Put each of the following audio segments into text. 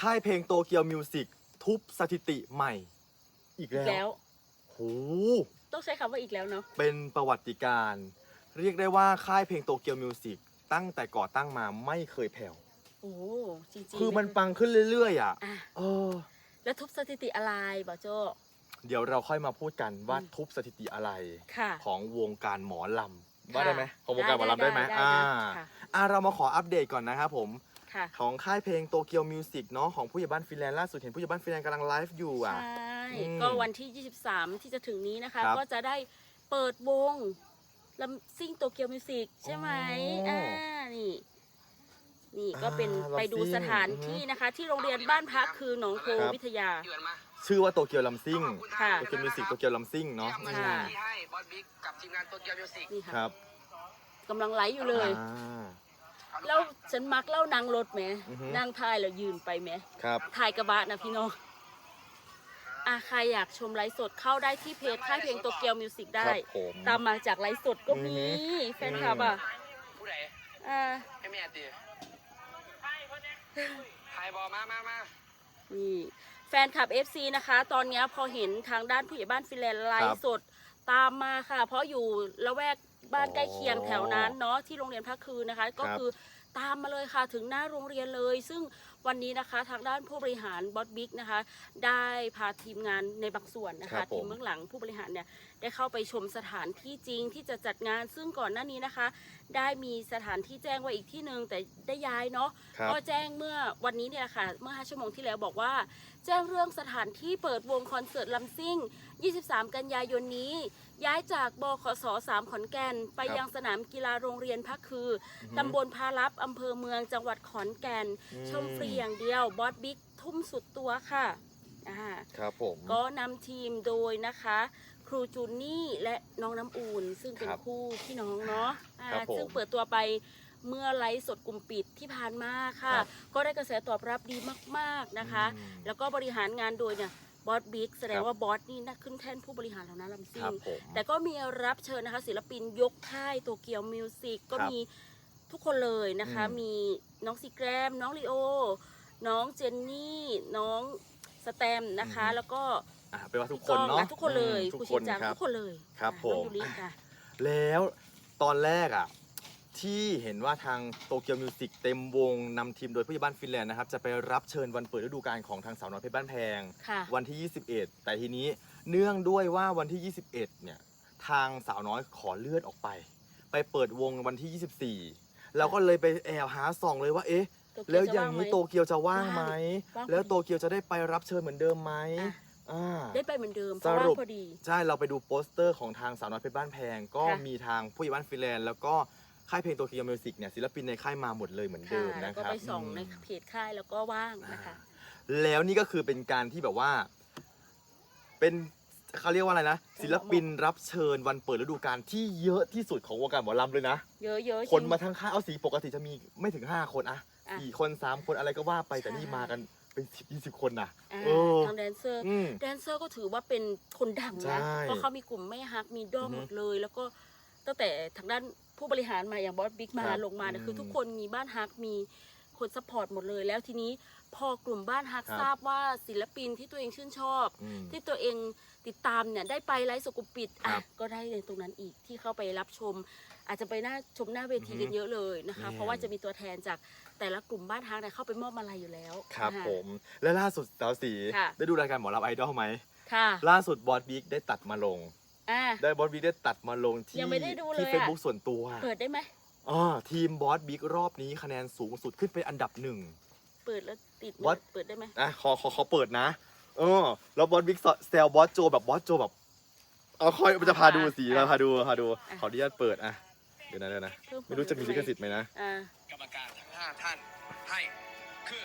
ค่ายเพลงโตเกียวมิวสิกทุบสถิติใหม่ อีกอีกแล้แล้ว ว โห ต้องใช้คำว่าอีกแล้วเนาะ เป็นประวัติการณ์เรียกได้ว่าค่ายเพลงโตเกียวมิวสิกตั้งแต่ก่อตั้งมาไม่เคยแผ่ว โอ้จริงๆคือมันไเยปังขึ้นเรื่อยๆอะอะ เออ แล้วทุบสถิติอะไรบอโจ เดี๋ยวเราค่อยมาพูดกันว่าอืม ทุบสถิติอะไร ค่ะ ของวงการหมอลำว่าค่ะได้ไหมของวงการหมอลำได้ไหมได้อ่าค่ะ อ่าเรามาขออัปเดตก่อนนะครับผม ค่ะ ของค่ายเพลงโตเกียวมิวสิกเนาะของผู้ใหญ่บ้านฟินแลนด์ล่าสุดเห็นผู้ใหญ่บ้านฟินแลนด์กำลังไลฟ์อยู่อะ ใช่อืมก็วันที่ 23 ที่จะถึงนี้นะคะ ครับก็จะได้เปิดวงลำซิ่งโตเกียวมิวสิกใช่ไหมอ๋ออ่อ่านี่ นี่ก็เป็นอ่าไปดูลำซิ่งสถานที่นะคะ ที่โรงเรียนบ้านพักคือหนองโพครับ วิทยาเดือนมาชื่อว่าโตเกียวลำซิ่งค่ะ โตเกียวมิวสิกโตเกียวลำซิ่งเนาะที่ค่ะที่ให้บอสบิ๊กกับทีมงานโตเกียวมิวสิก นี่ค่ะครับกำลังไลฟ์อยู่เลย อ่า แล้วฉันมักเล่านางรถไหมอือฮึนั่งท้ายแล้วยืนไปไหมครับถ่ายกระบะนะพี่น้องอาใครอยากชมไลฟ์สดเข้าได้ที่เพจค่ายเพลงโตเกียวมิวสิกคได้รับผม ตามมาจากไลฟ์สดก็มีอือฮึ แฟนคลับอะผู้ใดอ่าให้แม่ตีไทยบอมามามานี่แฟนคลับ FC นะคะ ตอนเนี้ยพอเห็นทางด้านผู้ใหญ่บ้านฟินแลนด์ไลฟ์สดตามมาค่ะ เพราะอยู่ละแวก บ้านใกล้เคียงแถวนั้นเนาะที่โรงเรียนพักคืนนะคะ ก็คือตามมาเลยค่ะถึงหน้าโรงเรียนเลย ซึ่งวันนี้นะคะทางด้านผู้บริหารบอสบิ๊กนะคะ ได้พาทีมงานในบางส่วนนะครัคะบผมทีมเบื้องหลังผู้บริหารเนี่ยได้เข้าไปชมสถานที่จริงที่จะจัดงาน ซึ่งก่อนหน้านี้นะคะ ได้มีสถานที่แจ้งไว้อีกที่หนึ่งแต่ได้ย้ายเนาะครับก็แจ้งเมื่อวันนี้เนี่ยแหละค่ะเมื่อ5ชั่วโมงที่แล้วบอกว่า แจ้งเรื่องสถานที่เปิดวงคอนเสิร์ตลำซิ่ง 23 กันยายนนี้ ย้ายจากบขส3ขอนแก่น ไปครับยังสนามกีฬาโรงเรียนพักคืออือฮึตำบลพาลับ อำเภอเมืองจังหวัดขอนแก่นอืมชมฟรีอย่างเดียวบอสบิ๊กทุ่มสุดตัวค่ะอ่าครับผมก็นำทีมโดยนะคะ ครูจูนี่และน้องน้ำอุ่นซึ่งเป็นครับคู่พี่น้องเนาะอ่าครับผมซึ่งเปิดตัวไป เมื่อไลฟ์สดกลุ่มปิดที่ผ่านมาค่ะ ครับก็ได้กระแสตอบรับดีมากๆนะคะ อืมแล้วก็บริหารงานโดยเนี่ยบอสบิ๊กแสดงครับ ว่าบอสนี่น่าขึ้นแท่นผู้บริหารแล้วนะลำซิครั่บงผม แต่ก็มีรับเชิญนะคะศิลปินยกค่ายโตเกียวมิวสิกก็ครับมีทุกคนเลยนะคะ อืมมีน้องซีแกรม น้องลีโอ น้องเจนนี่ น้องสแตมป์นะคะแล้วก็อะเป็นว่าทุกคก้นองเนาะทุกคนเลยอืมทุครูกคชินนจังครับ ทุกคนเลยครับอะผมน้องยูริค่ะแล้วตอนแรกอะ ที่เห็นว่าทางโตเกียวมิวสิกเต็มวงนำทีมโดยผู้ใหญ่บ้านฟินแลนด์นะครับ จะไปรับเชิญวันเปิดฤดูกาลของทางสาวน้อยเพชรบ้านแพง ค่ะ วันที่ 21 แต่ทีนี้เนื่องด้วยว่าวันที่ 21 เนี่ย ทางสาวน้อยขอเลื่อนออกไป ไปเปิดวงวันที่ 24 เราก็เลยไปแอบหาส่องเลยว่าเอ๊ะโตเกียวแล้วจะอย่างว่างไหมนี้โตเกียวจะว่างไหม ว่างแล้วโตเกียวจะได้ไปรับเชิญเหมือนเดิมไหมอะ อ่า ได้ไปเหมือนเดิมเพสราะว่ารุป พอดี ใช่ เราไปดูโปสเตอร์ของทางสาวน้อยเพชรบ้านแพง ก็ค่ะมีทางผู้ใหญ่บ้านฟินแลนด์แล้วก็ ค่ายเพลงโตเกียวมิวสิกเนี่ยศิลปินในค่ายมาหมดเลยเหมือนค่ะเดิมแล้วนะก็ครับไปส่องอืมในเพจค่ายแล้วก็ว่างนะคะ แล้วนี่ก็คือเป็นการที่แบบว่า เป็นเขาเรียกว่าอะไรนะ ศิลปินรับเชิญวันเปิดฤดูกาลที่เยอะที่สุดของวงการหมอลำเลยนะ เยอะๆจริงคนมาทั้งค่ายเอาสีปกติจะมีไม่ถึง 5 คนอะอะสี่คนสามคนอะไรก็ว่าไปแต่ใช่นี่มากันเป็นสิบยี่สิบคนนะ อ่าเออ ทางแดนเซอร์ อืม แดนเซอร์ก็ถือว่าเป็นคนดังใช่นะ เพราะเขามีกลุ่มไม่ฮัก มีด้อมอือฮึหมดเลย แล้วก็ ตั้งแต่ทางด้านผู้บริหารมาอย่างบอสบิ๊กมาครับลงมาเนี่ยอืมคือทุกคนมีบ้านฮักมีคนซัพพอร์ตหมดเลย แล้วทีนี้พอกลุ่มบ้านฮักครับ ทราบว่าศิลปินที่ตัวเองชื่นชอบ อืม ที่ตัวเองติดตามเนี่ยได้ไปไลฟ์สดกลุ่มปิดอะครับก็ได้ในตรงนั้นอีกที่เข้าไปรับชม อาจจะไปหน้าชมหน้าเวทีอือฮึกันเยอะเลยนะคะแน่เพราะว่าจะมีตัวแทนจากแต่ละกลุ่มบ้านฮักเนี่ยเข้าไปมอบมาลัยอยู่แล้วครับนะคะ ผม และล่าสุดสาวสีค่ะ ได้ดูรายการหมอลำไอดอลไหม ค่ะ ล่าสุดบอสบิ๊กได้ตัดมาลง อะได้บอสบิ๊กได้ตัดมาลงที่ยังไม่ได้ดูเลยที่อะ เฟซบุ๊กส่วนตัวเปิดได้ไหม อ่าทีมบอสบิ๊กรอบนี้คะแนนสูงสุดขึ้นเป็นอันดับหนึ่ง เปิดแล้วติดไหม What? เปิดได้ไหม อะขอขอขอเปิดนะ เออ แล้วบอสบิ๊กแซลบอสโจแบบบอสโจแบบ เอาค่อยมันจะพาดูสีเราพาดูพาดู ขออนุญาตเปิดอะ เดี๋ยวนะเดี๋ยวนะเพิ่ผไม่รู้จะมีลิขสิทธิ์ไหมนะ อ่ากรรมการทั้งห้าท่านให้คือ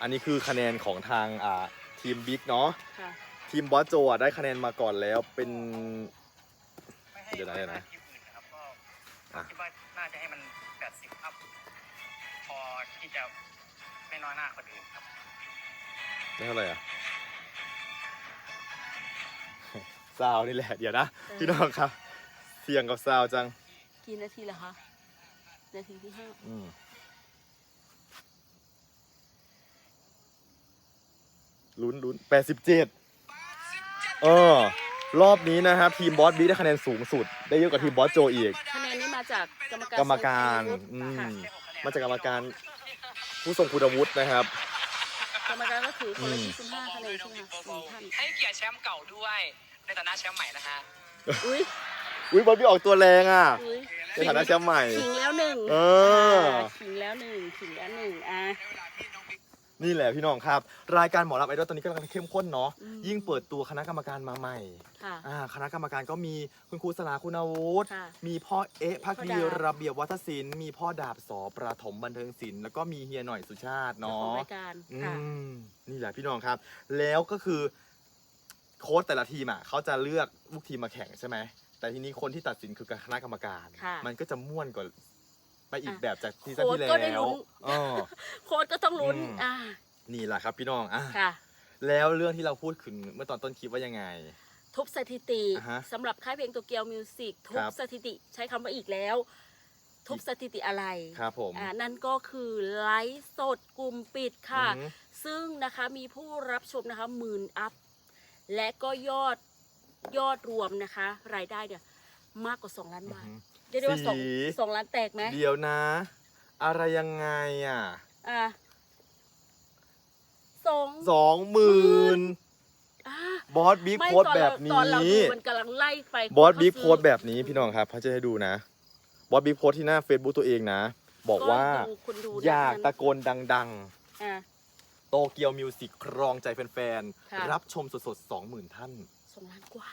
อันนี้คือคะแนนของทางอ่าทีมบิ๊กเนาะ ค่ะ ทีมบอสโจอะได้คะแนนมาก่อนแล้วเป็นไม่ให้เดี๋ยวนะเดี๋ยวนะ ทีมอื่นนะครับก็อะ คิดว่าน่าจะให้มัน80อัพพอที่จะไม่น้อยหน้าคนอื่นครับได้เท่าไหร่อะ ซาวนี่แหละเดี๋ยวนะพี่น้องครับ เสียงกับซาวจัง กี่นาทีละคะ นาทีที่ห้าอืมลุ้นลุ้นแปดสิบเจ็ด เออ รอบนี้นะครับทีมบอสบีได้คะแนนสูงสุด ได้เยอะกว่าทีมบอสโจอีก คะแนนนี้มาจากกรรมการกรรมการทรงคุณอืวุฒิค่ะมมาจากกรรมการผู้ทรงคุณวุฒินะครับ กรรมการก็ถือคนละอืมยี่สิบห้าคะแนนใช่ไหมคะหนึ่งท่านให้เกียรติแชมป์เก่าด้วยในฐานะแชมป์ใหม่นะฮะอุ้ยอุ้ยบอสบีออกตัวแรงอะอุ้ยในฐานะแชมป์ใหม่ ขิงแล้วหนึ่งเออ ขิงแล้วหนึ่งขิงแล้วหนึ่งอะ นี่แหละพี่น้องครับ รายการหมอลำไอดอลตอนนี้กำลังเข้มข้นเนาะอืม ยิ่งเปิดตัวคณะกรรมการมาใหม่ค่ะ อ่าคณะกรรมการก็มีคุณครูสลาคุณอาวุธค่ะมีพ่อเอ๊ะพักพ่อดีดาบระเบียบวัฒศิลป์มีพ่อดาบสอประถมบันเทิงศิลป์แล้วก็มีเฮียหน่อยสุชาติเจ้าของเนาะ รายการอืค่ะ มนี่แหละพี่น้องครับ แล้วก็คือโค้ชแต่ละทีมอะเขาจะเลือกลูกทีมมาแข่งใช่ไหมแต่ทีนี้คนที่ตัดสินคือคณะกรรมการ ค่ะ มันก็จะม่วนกว่า ไปอีกอะแบบจากซีซั่นโค้ชที่ก็ได้แล้วลุ้นอ๋อ โค้ชก็ต้องลุ้นอืม อ่านี่แหละครับพี่น้องอะค่ะ แล้วเรื่องที่เราพูดถึงเมื่อตอนต้นคลิปว่ายังไง ทุบสถิติอ่าฮะสำหรับค่ายเพลงโตเกียวมิวสิกทุครับบสถิติใช้คำว่าอีกแล้ว ทุบสถิติอะไรครับผม อ่านั่นก็คือไลฟ์สดกลุ่มปิดค่ะ อือฮึซึ่งนะคะมีผู้รับชมนะคะหมื่นอัพ และก็ยอดยอดรวมนะคะ รายได้เนี่ยมากกว่า 2 ล้านบาทอือฮึ เรียกได้ว่าสองสี สองล้านแตกไหมเดี๋ยวนะ อะไรยังไงอะอ่าสองสองหมื่นอ่าบอสบิ๊กไม่โพสตอนแบเราบตอนเรานี้ ดูมันกำลังไล่ไปบอสบิ๊กเขาโพซื้สแบบนี้พี่น้องครับเขาจะให้ดูนะ บอสบิ๊กโพสที่หน้า Facebook ตัวเองนะ บอกว่าดูคนดูอยากนั้นตะโกนดัง อ่าๆโตเกียวมิวสิกครองใจแฟนค่ะ ๆ รับชมสดๆ 20,000 ท่าน สองล้านกว่า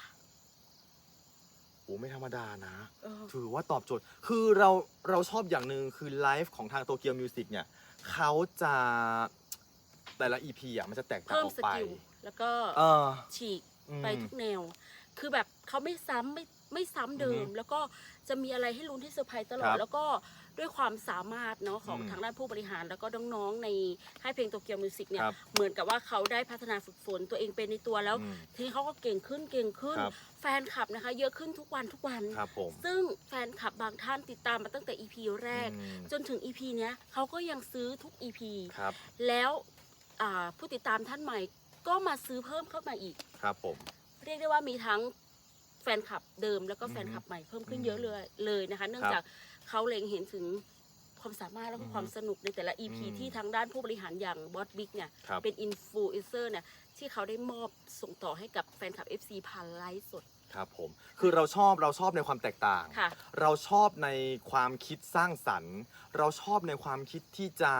โอ้ไม่ธรรมดานะ เออ ถือว่าตอบโจทย์ คือเราเราชอบอย่างหนึ่งคือไลฟ์ของทางโตเกียวมิวสิกเนี่ยเขาจะแต่ละ EP อะมันจะแตกต่างเพิ่มออกสไปกิลแล้วก็เออฉีกอืม ไปทุกแนว คือแบบเขาไม่ซ้ำไม่ ไม่ซ้ำเดิอืมอฮึแล้วก็จะมีอะไรให้ลุ้นที่เซอร์ไพรส์ตลอคดรับแล้วก็ด้วยความสามารถเนาะของอืมทางด้านผู้บริหาร แล้วก็น้องๆในค่ายเพลงโตเกียวมิวสิกเนี่ยครับเหมือนกับว่าเขาได้พัฒนาฝึกฝนตัวเองเป็นในตัวแล้ว อืมทีนี้เขาก็เก่งขึ้นเก่งขึ้น ครับ แฟนคลับนะคะ เยอะขึ้นทุกวันทุกวัน ครับผมซึ่งแฟนคลับบางท่านติดตามมาตั้งแต่ EP แรก อืมจนถึง EP เนี้ยเขาก็ยังซื้อทุก EP ครับแล้วอ่าผู้ติดตามท่านใหม่ก็มาซื้อเพิ่มเข้ามาอีก ครับผม เรียกได้ว่ามีทั้ง แฟนคลับเดิมแล้วก็อือฮึแฟนคลับใหม่เพิ่มขึ้นอืมเยอะเลยเลยนะคะ เนื่องครับจากเขาเล็งเห็นถึงความสามารถแล้วก็อือฮึความสนุกในแต่ละ EP อืมที่ทางด้านผู้บริหารอย่างบอสบิ๊กเนี่ยครับเป็นอินฟลูเอนเซอร์เนี่ยที่เขาได้มอบส่งต่อให้กับแฟนคลับ FC ผ่านไลฟ์สดครับผมคือเราชอบเราชอบในความแตกต่างค่ะเราชอบในความคิดสร้างสรรค์ เราชอบในความคิดที่จะ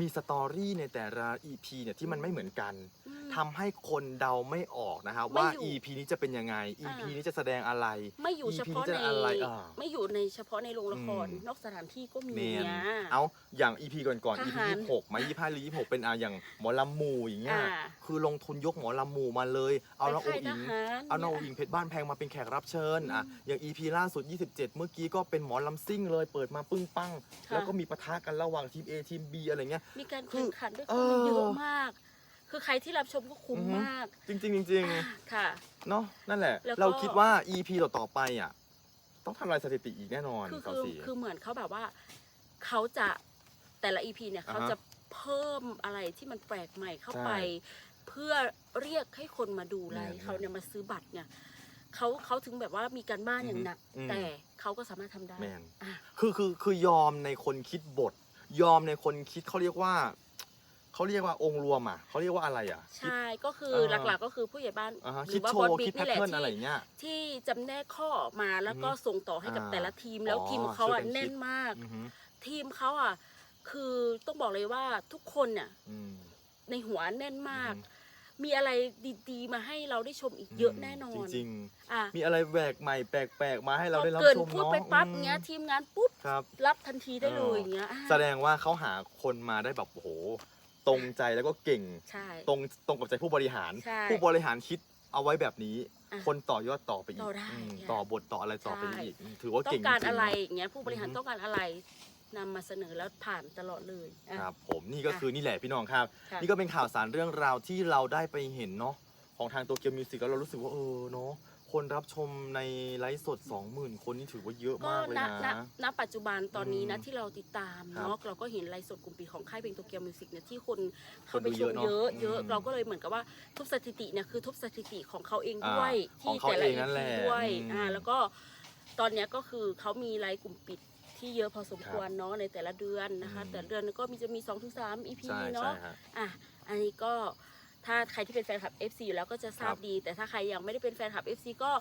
มีสตอรี่ในแต่ละ EP เนี่ยที่มันไม่เหมือนกันอืม ทำให้คนเดาไม่ออกนะครับไม่ว่าอยู่ EP นี้จะเป็นยังไง EP อ่านี้นี้จะแสดงอะไร ไม่อยู่ EP เฉพาะนี้จะในอะไรอะไม่อยู่ในเฉพาะในโรงละครอืม นอกสถานที่ก็มีเมนนะ เอาอย่าง EP ก่อนก่อนท EP หารยี่หกมายี่ห้าหรือยี่หกเป็นอะอย่างหมอลำหมูอย่างเงี้ยอ่า คือลงทุนยกหมอลำหมูมาเลย เอาน้องไปอุ๋ค่ายงอิงทหารเอาน้องเนี่ยอุ๋งอิงเพชรบ้านแพงมาเป็นแขกรับเชิญอะอืมอย่าง EP ล่าสุด 27 เมื่อกี้ก็เป็นหมอลำซิ่งเลยเปิดมาปึ้งปัง ค่ะ แล้วก็มีปะทะกันระหว่างทีม A ทีม B อะไรเงี้ย มีการคืแข่องขันด้วยเอคนอเยอะมาก คือใครที่รับชมก็คุ้มอือฮึ มากจริงๆจริงอ่าค่ะ ๆเนาะนั่นแหละ แล้วก็ เราคิดว่า EP ต่อๆไปอะ ต้องทำลายสถิติอีกแน่นอนคือสาวคือสี คือเหมือนเขาแบบว่าเขาจะแต่ละอีพีเนี่ยอ่าฮะเขาจะเพิ่มอะไรที่มันแปลกใหม่เข้าใช่ไป เพื่อเรียกให้คนมาดูไลแน่ฟ์ๆเขาเนี่ยมาซื้อบัตรเนี่ยเขาเขาถึงแบบว่ามีการบ้านอย่างหนัก อืมแต่เขาก็สามารถทำได้แมน อะ คือคือคือยอมในคนคิดบท ยอมในคนคิดเขาเรียกว่า เขาเรียกว่าองค์รวมอะเขาเรียกว่าอะไรอะคิดใช่ก็คือเออหลักๆก็คือผู้ใหญ่บ้านอ่าฮะหคิรืดอว่าโชบอสว์บิ๊คิดกแพทนี่แหละเทิร์นอะไรที่เงี้ยที่จำแนกข้อออกมาแล้วก็อือฮึส่งต่อให้กับอ่าแต่ละทีมแล้วอ๋อทีมเขาอะช่วยกันคิด แน่นมาก อือฮึทีมเขาอะคือต้องบอกเลยว่าทุกคนเนี่ยอืม ในหัวแน่นมาก อืมมีอะไรดีๆ มาให้เราได้ชมอีกเยอะแน่นอนจริงอะๆ มีอะไรแหวกใหม่แปลกๆ มาให้เราได้รับพอเกินชมพูดเนาะไปปั๊บอืมเงี้ย ทีมงานปุ๊บ ครับ รับทันทีได้เลยเออ อย่างเงี้ยอะ แสดงว่าเขาหาคนมาได้แบบโอ้โห ตรงใจแล้วก็เก่ง ใช่ ตรงตรงกับใจผู้บริหาร ใช่ผู้บริหารคิดเอาไว้แบบนี้ อะคนต่อยอดต่อไปอีกต่อได้อืมค่ะต่อบทต่ออะไรต่อไปใช่ อีกอืมถือว่าต้อเก่งงการจงๆอะไรเนอะอย่างเงี้ยผู้บริหารอือฮึ ต้องการอะไรนำมาเสนอแล้วผ่านตลอดเลยอะ ครับผมนี่ก็ค่ะคือนี่แหละพี่น้องครับ ค่ะ นี่ก็เป็นข่าวสารเรื่องราวที่เราได้ไปเห็นเนาะของทางตัวเกียวมิวสิกแล้วเรารู้สึกว่าเออเนาะ คคนรับชมในไลฟ์สด 20,000 คนนี่ถือว่าเยอะก็มากเลยณนะณณปัจจุบันตอนนี้นะอืมที่เราติดตามครับเนาะเราก็เห็นไลฟ์สดกลุ่มปิดของค่ายเพลงโตเกียวมิวสิกเนี่ยที่คนเข้าคนไปดูชเยมอะเนอะเยอะเยอะอืมเราก็เลยเหมือนกับว่าทุบสถิติเนี่ยคือทุบสถิติของเขาเองอ่าด้วยของที่เขาแต่ละเองนั่นแหละ EP ด้วยอืมอ่าแล้วก็ตอนเนี้ยก็คือเขามีไลฟ์กลุ่มปิดที่เยอะพอสมควรเนาะในแต่ละเดือนนะคะ อืม แต่ละเดือนก็มีจะมี2อถึงสาม EP ใช่เนาะใช่ฮะ อะ อันนี้ก็ ถ้าใครที่เป็นแฟนคลับ FC อยู่แล้วก็จะทราบครับดี แต่ถ้าใครยังไม่ได้เป็นแฟนคลับ FC ก็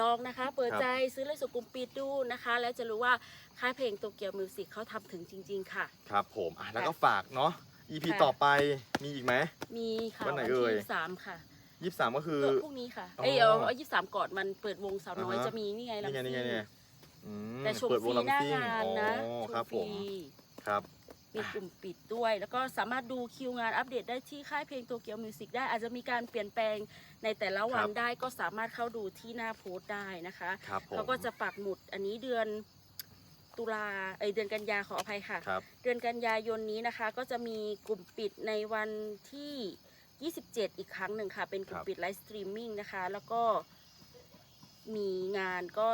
ลองนะคะ เปิดครับใจซื้อเลยสุกุมปิดดูนะคะ แล้วจะรู้ว่าค่ายเพลงโตเกียวมิวสิกเขาทำถึงจริง ๆ ค่ะ ครับผมอะแล้วก็ฝากเนาะ EP ค่ะ ต่อไปมีอีกไหม มีค่ะวันไหนวันเอ่ย ที่สามค่ะ23ก็คือ ก็พรุ่งนี้ค่ะอ๋อเอ้ยเอาเอายี่สามก่อนมันเปิดวงสาวน้อยอ่าฮะ จะมีนี่ไงนี่ไงลำนี่ไงซิ่งนี่ไงอืมแต่ชมเปิดฟวรีงหน้าลำซิ่งงานอ๋อนะชครับมฟผม รี ครับ มีกลุ่มปิดด้วย แล้วก็สามารถดูคิวงานอัปเดตได้ที่ค่ายเพลงโตเกียวมิวสิกได้อาจจะมีการเปลี่ยนแปลงในแต่ละวัคนรับได้ก็สามารถเข้าดูที่หน้าโพสต์ได้นะคะครับผม เขาก็จะปักหมุดอันนี้เดือนตุลาเอยเดือนกันยาขออภัยค่ะ ครับ เดือนกันยายนนี้นะคะ ก็จะมีกลุ่มปิดในวันที่ 27 อีกครั้งหนึ่งค่ะ เป็นกลุ่คมรับ ปิดไลฟ์สตรีมมิ่งนะคะ แล้วก็มีงานก็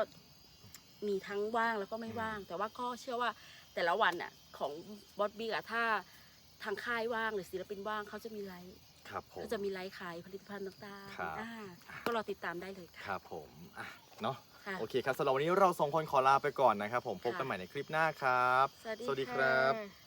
มีทั้งว่างแล้วก็ไม่ว่าง แต่ว่าก็เชื่อว่า แต่ละวันอะของบอสบิ๊กอะถ้าทางค่ายว่างหรือศิลปินว่างเขาจะมีไลฟ์ครับผม ก็จะมีไลฟ์ขายผลิตภัณฑ์ต่างครับ ๆอ่าก็รอติดตามได้เลยค่ะ ครับผมอะเนาะค่ะ โอเคครับสำหรับวันนี้เราสองคนขอลาไปก่อนนะครับผมพบกันค่ะใหม่ในคลิปหน้าครับ สวัสดีสวัสดีค่ะครับ